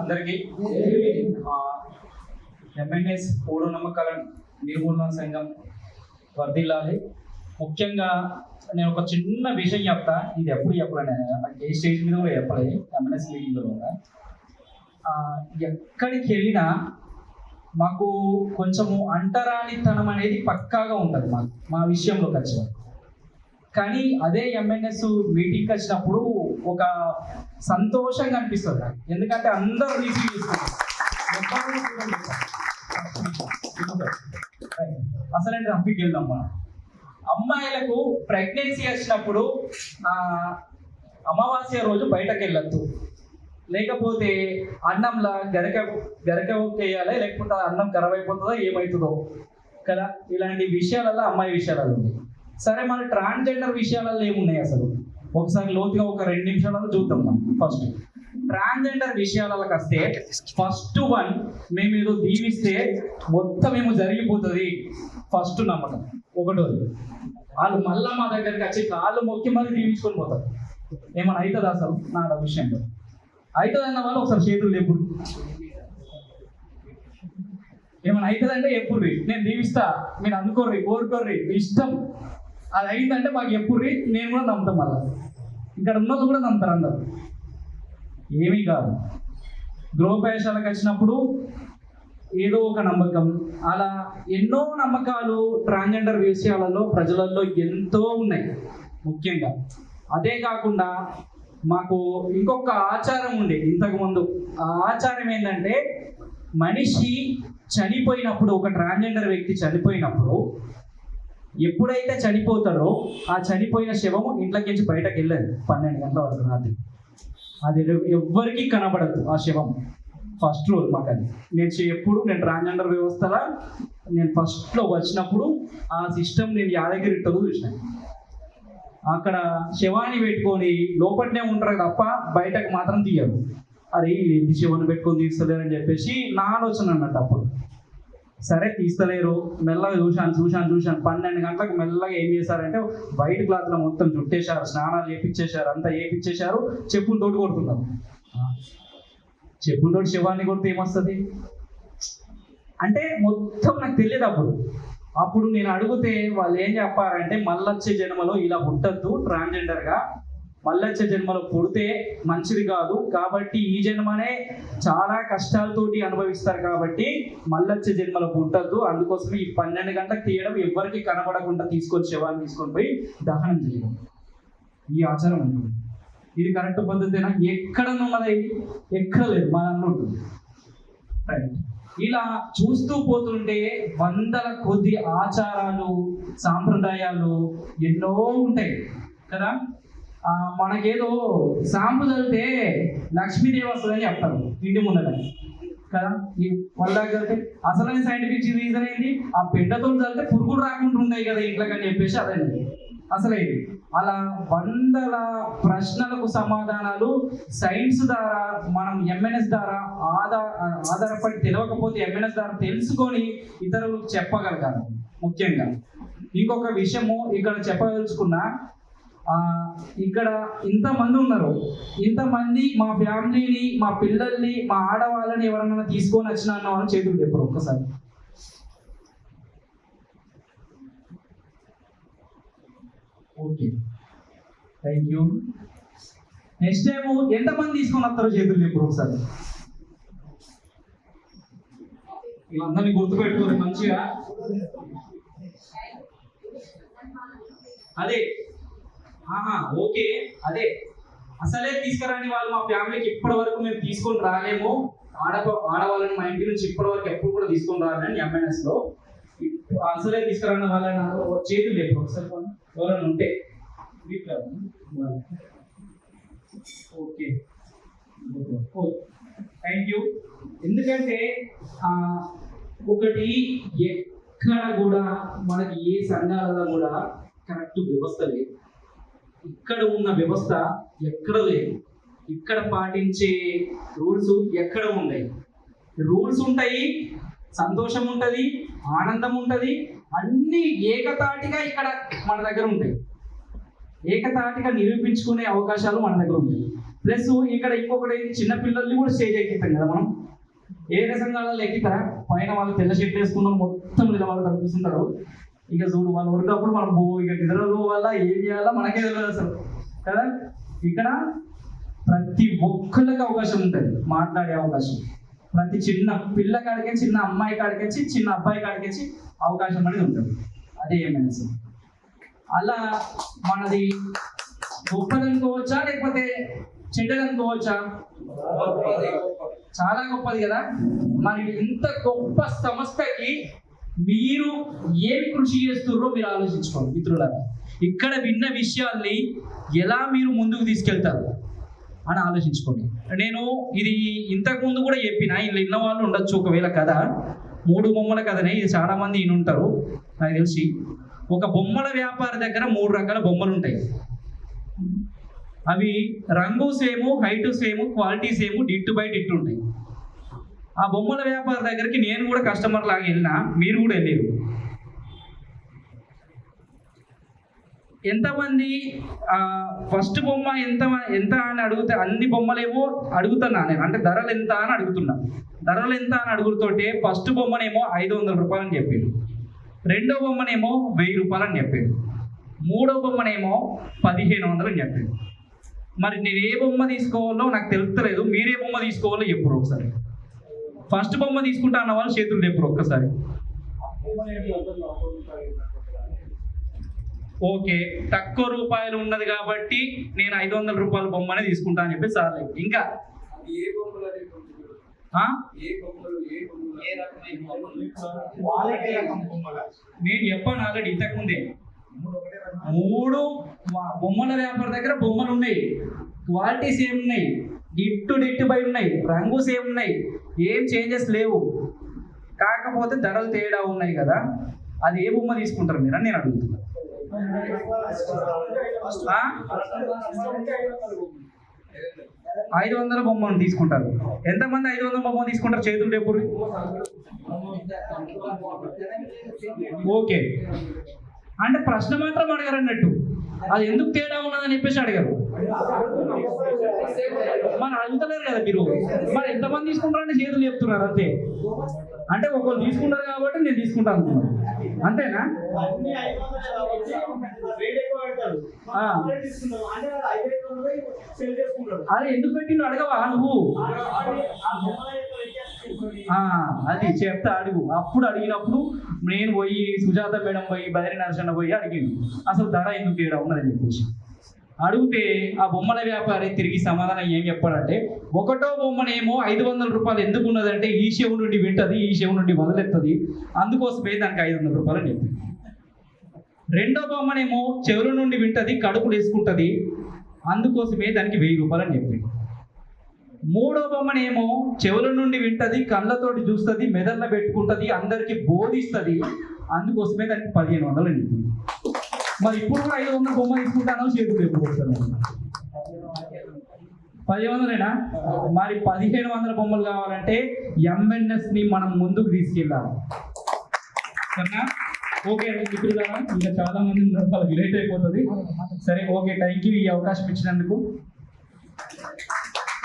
అందరికీ ఎంఎన్ఎస్ మూడు నమ్మకాల నిర్మూలన సంఘం వర్దిల్లాలి ముఖ్యంగా నేను ఒక చిన్న విషయం చెప్తా ఇది ఎప్పుడు చెప్పలే ఏ స్టేజ్ మీద కూడా చెప్పలే ఎంఎన్ఎస్ మీటింగ్లో కూడా. ఎక్కడికి వెళ్ళినా మాకు కొంచెము అంటరానితనం అనేది పక్కాగా ఉంటుంది మాకు మా విషయంలో ఖచ్చితంగా. కానీ అదే ఎంఎన్ఎస్ మీటింగ్కి వచ్చినప్పుడు ఒక సంతోషంగా అనిపిస్తుంది నాకు. ఎందుకంటే అందరూ రిసీవ్ చేస్తారు అసలు రంపికి వెళ్దాం మనం. అమ్మాయిలకు ప్రెగ్నెన్సీ వచ్చినప్పుడు అమావాస్య రోజు బయటకు వెళ్ళొద్దు. లేకపోతే అన్నంలా గరక గరక వేయాలి లేకపోతే అన్నం ఖరాబ్ అయిపోతుందో? ఏమవుతుందో కదా? ఇలాంటి విషయాలలో అమ్మాయి విషయాలలో ఉంది. సరే మన ట్రాన్స్జెండర్ విషయాలలో ఏమున్నాయి అసలు? ఒకసారి లోతుగా ఒక రెండు నిమిషాలలో చూద్దాం మనం. ఫస్ట్ ట్రాన్స్జెండర్ విషయాలకు వస్తే ఫస్ట్ వన్ మేము ఏదో దీవిస్తే మొత్తం ఏమో జరిగిపోతుంది. ఫస్ట్ నమ్మకం. ఒకటోది వాళ్ళు మళ్ళా మా దగ్గరికి వచ్చి కాళ్ళు మొక్కి మళ్ళీ దీవించుకొని పోతారు. ఏమైనా అవుతుందా అసలు? నా విషయంలో అవుతుంది అన్న వాళ్ళు ఒకసారి చేతులు ఎప్పుడు ఏమైనా అవుతుందంటే ఎప్పుడు నేను దీవిస్తా మీరు అనుకోర్రి కోరుకోర్రి ఇష్టం. అది అయిందంటే మాకు ఎప్పుడు నేను కూడా నమ్ముతాం మళ్ళా ఇక్కడ ఉన్నది కూడా నమ్ముతారు అందరు. ఏమీ కాదు. గృహప్రవేశాలకు వచ్చినప్పుడు ఏదో ఒక నమ్మకం. అలా ఎన్నో నమ్మకాలు ట్రాన్స్జెండర్ విషయాలలో ప్రజలలో ఎంతో ఉన్నాయి ముఖ్యంగా. అదే కాకుండా మాకు ఇంకొక ఆచారం ఉండే ఇంతకుముందు. ఆ ఆచారం ఏంటంటే మనిషి చనిపోయినప్పుడు ఒక ట్రాన్స్జెండర్ వ్యక్తి చనిపోయినప్పుడు ఎప్పుడైతే చనిపోతారో ఆ చనిపోయిన శవము ఇంట్లోకించి బయటకు వెళ్ళదు. పన్నెండు గంటల వరకు రాత్రి. అది ఎవ్వరికి కనబడదు ఆ శవం. ఫస్ట్ రోజు మాకు అది నేను ఎప్పుడు నేను ట్రాన్స్జెండర్ వ్యవస్థలో నేను ఫస్ట్లో వచ్చినప్పుడు ఆ సిస్టమ్ నేను యాదగిరి టూ చూసినాను అక్కడ శవాన్ని పెట్టుకొని లోపలనే ఉంటారు తప్ప బయటకు మాత్రం తీయరు. అరే ఏంటి శివాన్ని పెట్టుకొని తీస్తలేరని చెప్పేసి నా ఆలోచన అన్నట్టు అప్పుడు. సరే తీస్తలేరు. మెల్లగా చూశాను చూశాను చూశాను. పన్నెండు గంటలకు మెల్లగా ఏం చేశారంటే వైట్ క్లాత్లో మొత్తం చుట్టేశారు. స్నానాలు చేపించేశారు అంతా చేపించేశారు చెప్పులు తోటి కొడుతున్నారు. చెప్పులు తోటి శివాన్ని కొడితే ఏమొస్తుంది? అంటే మొత్తం నాకు తెలియదు అప్పుడు. అప్పుడు నేను అడిగితే వాళ్ళు ఏం చెప్పారంటే మళ్ళొచ్చే జన్మలో ఇలా పుట్టద్దు ట్రాన్స్జెండర్గా మళ్ళొచ్చే జన్మలో పుడితే మంచిది కాదు. కాబట్టి ఈ జన్మనే చాలా కష్టాలతోటి అనుభవిస్తారు కాబట్టి మళ్ళొచ్చే జన్మలో పుట్టద్దు. అందుకోసం ఈ పన్నెండు గంటలకు తీయడం ఎవరికి కనబడకుండా తీసుకొని శవాన్ని తీసుకొని పోయి దహనం చేయడం. ఈ ఆచారం ఉంటుంది ఇది కరెక్ట్ పద్ధతేనా? ఎక్కడ ఉన్నది? ఎక్కడ లేదు. మా ఉంటుంది. రైట్ ఇలా చూస్తూ పోతుంటే వందల కొద్ది ఆచారాలు సాంప్రదాయాలు ఎన్నో ఉంటాయి. కదా? మనకేదో సాంపు చదివితే లక్ష్మీదేవి వస్తుందని చెప్తారు ఇంటి ముందర కదా? ఈ వాళ్ళ చదివితే అసలైన సైంటిఫిక్ రీజన్ ఏంటి ఆ పెండతో చదివితే పురుగులు రాకుండా ఉన్నాయి కదా ఇంట్లోకి అని చెప్పేసి అదే. అసలేది అలా వందల ప్రశ్నలకు సమాధానాలు సైన్స్ ద్వారా మనం ఎంఎన్ఎస్ ద్వారా ఆధార ఆధారపడి తెలియకపోతే ఎంఎన్ఎస్ ద్వారా తెలుసుకొని ఇతరులకు చెప్పగలగాలి ముఖ్యంగా. ఇంకొక విషయము ఇక్కడ చెప్పదలుచుకున్న ఇక్కడ ఇంతమంది ఉన్నారు. ఇంతమంది మా ఫ్యామిలీని మా పిల్లల్ని మా ఆడవాళ్ళని ఎవరన్నా తీసుకొని వచ్చిన అన్న వాళ్ళు చేతులు చెప్పరు ఒక్కసారి. Okay. Thank you next time ఎంతమంది తీసుకొని వస్తారో చేతులు చెప్పు ఒకసారి. వీళ్ళందరినీ గుర్తుపెట్టుకోరు మంచిగా. అదే ఓకే. అదే. అసలే తీసుకురాని వాళ్ళు మా ఫ్యామిలీకి ఇప్పటి వరకు మేము తీసుకొని రాలేము. ఆడ ఆడవాళ్ళని మా ఇంటి నుంచి ఇప్పటి వరకు ఎప్పుడు కూడా తీసుకొని రాలేని ఎంఎన్ఎస్లో అసలే తీసుకురాని వాళ్ళని చేతులు లేపు ఒకసారి ఎవరైనా ఉంటే. ఓకే. Thank you. ఎందుకంటే ఒకటి ఎక్కడ కూడా మనకి ఏ సంఘాలలో కూడా కరెక్ట్ వ్యవస్థ లేదు. ఇక్కడ ఉన్న వ్యవస్థ ఎక్కడ లేదు. ఇక్కడ పాటించే రూల్స్ ఎక్కడ ఉన్నాయి? రూల్స్ ఉంటాయి సంతోషం ఉంటుంది ఆనందం ఉంటుంది అన్ని ఏకతాటిగా ఇక్కడ మన దగ్గర ఉంటాయి. ఏకతాటిగా నిరూపించుకునే అవకాశాలు మన దగ్గర ఉంటాయి. ప్లస్ ఇక్కడ ఇంకొకటి చిన్న పిల్లల్ని కూడా స్టేజ్ ఎక్కిస్తాం కదా మనం. ఏ సంఘాలలో ఎక్కితారా? పైన వాళ్ళు తెల్ల షర్ట్ వేసుకున్న మొత్తం ఇలా కనిపిస్తుంటారు ఇక చూడు వాళ్ళు ఉరికప్పుడు మనం పో ఇక నిద్రలో వల్ల ఏం చేయాలో మనకే తెలియదు అసలు. కదా? ఇక్కడ ప్రతి ఒక్కళ్ళకి అవకాశం ఉంటుంది మాట్లాడే అవకాశం. ప్రతి చిన్న పిల్ల కాడికి చిన్న అమ్మాయి కాడికి చిన్న అబ్బాయి కాడికి అవకాశం అనేది ఉంటుంది. అదే ఏమైనా సరే. అలా మనది గొప్పదనుకోవచ్చా లేకపోతే చెడ్డదనుకోవచ్చా? చాలా గొప్పది కదా. మరి ఇంత గొప్ప సంస్థకి మీరు ఏమి కృషి చేస్తున్నారో మీరు ఆలోచించుకోండి మిత్రులారా. ఇక్కడ విన్న విషయాల్ని ఎలా మీరు ముందుకు తీసుకెళ్తారు అని ఆలోచించుకోండి. నేను ఇది ఇంతకుముందు కూడా చెప్పిన ఇలా ఇన్న వాళ్ళు ఉండొచ్చు ఒకవేళ కథ. మూడు బొమ్మల కథనే ఇది చాలా మంది ఉంటారు నాకు తెలిసి. ఒక బొమ్మల వ్యాపారి దగ్గర మూడు రకాల బొమ్మలు ఉంటాయి. అవి రంగు same height same quality same ditto by ditto ఉంటాయి. ఆ బొమ్మల వ్యాపారి దగ్గరికి నేను కూడా కస్టమర్ లాగా వెళ్ళినా మీరు కూడా వెళ్ళారు. ఎంతమంది ఫస్ట్ బొమ్మ ఎంత ఎంత అని అడిగితే అన్ని బొమ్మలేమో అడుగుతున్నా నేను. అంటే ధరలు ఎంత అని అడుగుతున్నా. ధరలు ఎంత అని అడుగుతుంటే ఫస్ట్ బొమ్మనేమో ఐదు వందల రూపాయలు అని రెండో బొమ్మనేమో వెయ్యి రూపాయలు అని మూడో బొమ్మనేమో పదిహేను వందలు అని చెప్పిండు మరి నేను ఏ బొమ్మ తీసుకోవాలో నాకు తెలుస్తలేదు మీరే బొమ్మ తీసుకోవాలో చెప్పరు ఒకసారి. ఫస్ట్ బొమ్మ తీసుకుంటా అన్న వాళ్ళు చేతులు చెప్పురు ఒక్కసారి. ఓకే తక్కువ రూపాయలు ఉన్నది కాబట్టి నేను ఐదు వందల రూపాయల బొమ్మనే తీసుకుంటా అని చెప్పి సార్ ఇంకా? నేను చెప్పాను ఆల్రెడీ ఇంతకుముందే. మూడు మా- బొమ్మల వ్యాపార దగ్గర బొమ్మలు ఉన్నాయి. క్వాలిటీ సేమ్ ఉన్నాయి. డిట్టు డిట్టు బై ఉన్నాయి. రంగు సేమ్ ఉన్నాయి. ఏం చేంజెస్ లేవు. కాకపోతే ధరలు తేడా ఉన్నాయి కదా అది ఏ బొమ్మ తీసుకుంటారు మీరు అని నేను అడుగుతున్నా. ఐదు వందల బొమ్మను తీసుకుంటారు. ఎంతమంది ఐదు వందల బొమ్మ తీసుకుంటారు చేతులు ఎప్పుడు ఓకే. అంటే ప్రశ్న మాత్రం అడగారు అన్నట్టు అది ఎందుకు తేడా ఉన్నదని చెప్పేసి అడిగారు. మరి అడుగుతలేరు కదా మీరు. మరి ఎంతమంది తీసుకుంటారంటే చేతులు చెప్తున్నారు అంతే. అంటే ఒకళ్ళు తీసుకుంటారు కాబట్టి నేను తీసుకుంటాను అంతేనా? అరే అది ఎందుకు పెట్టిండు? అడగవా నువ్వు. అది చెప్తా అడుగు. అప్పుడు అడిగినప్పుడు నేను పోయి సుజాత మేడం పోయి బదరి నరసన్న పోయి అడిగిండు. అసలు ధర ఎందుకు తేడా ఉన్నదని చెప్పేసి. అడిగితే ఆ బొమ్మల వ్యాపారి తిరిగి సమాధానం ఏం చెప్పాడంటే ఒకటో బొమ్మనేమో ఐదు వందల రూపాయలు ఎందుకు ఉన్నదంటే ఈ శివు నుండి వింటది ఈ శివు నుండి వదిలేస్తుంది అందుకోసమే దానికి ఐదు వందల రూపాయలు అని చెప్పింది రెండో బొమ్మనేమో చెవుల నుండి వింటది కడుపులు వేసుకుంటుంది. అందుకోసమే దానికి వెయ్యి రూపాయలు అని చెప్పింది మూడో బొమ్మనేమో చెవుల నుండి వింటది కళ్ళతోటి చూస్తుంది మెదళ్ళ పెట్టుకుంటుంది అందరికి బోధిస్తుంది. అందుకోసమే దానికి పదిహేను వందలు అని మరి ఇప్పుడు కూడా ఐదు వందల బొమ్మ తీసుకుంటానో చేతులు ఎప్పుడు పదిహేను వందలేనా? మరి పదిహేను వందల బొమ్మలు కావాలంటే ఎంఎన్ఎస్ని మనం ముందుకు తీసుకెళ్ళాలి. సరేనా? ఓకే అండి మిత్రులారా ఇంకా చాలా మంది ఉన్నారు వాళ్ళకి లేట్ అయిపోతుంది. సరే ఓకే థ్యాంక్ యూ ఈ అవకాశం ఇచ్చినందుకు.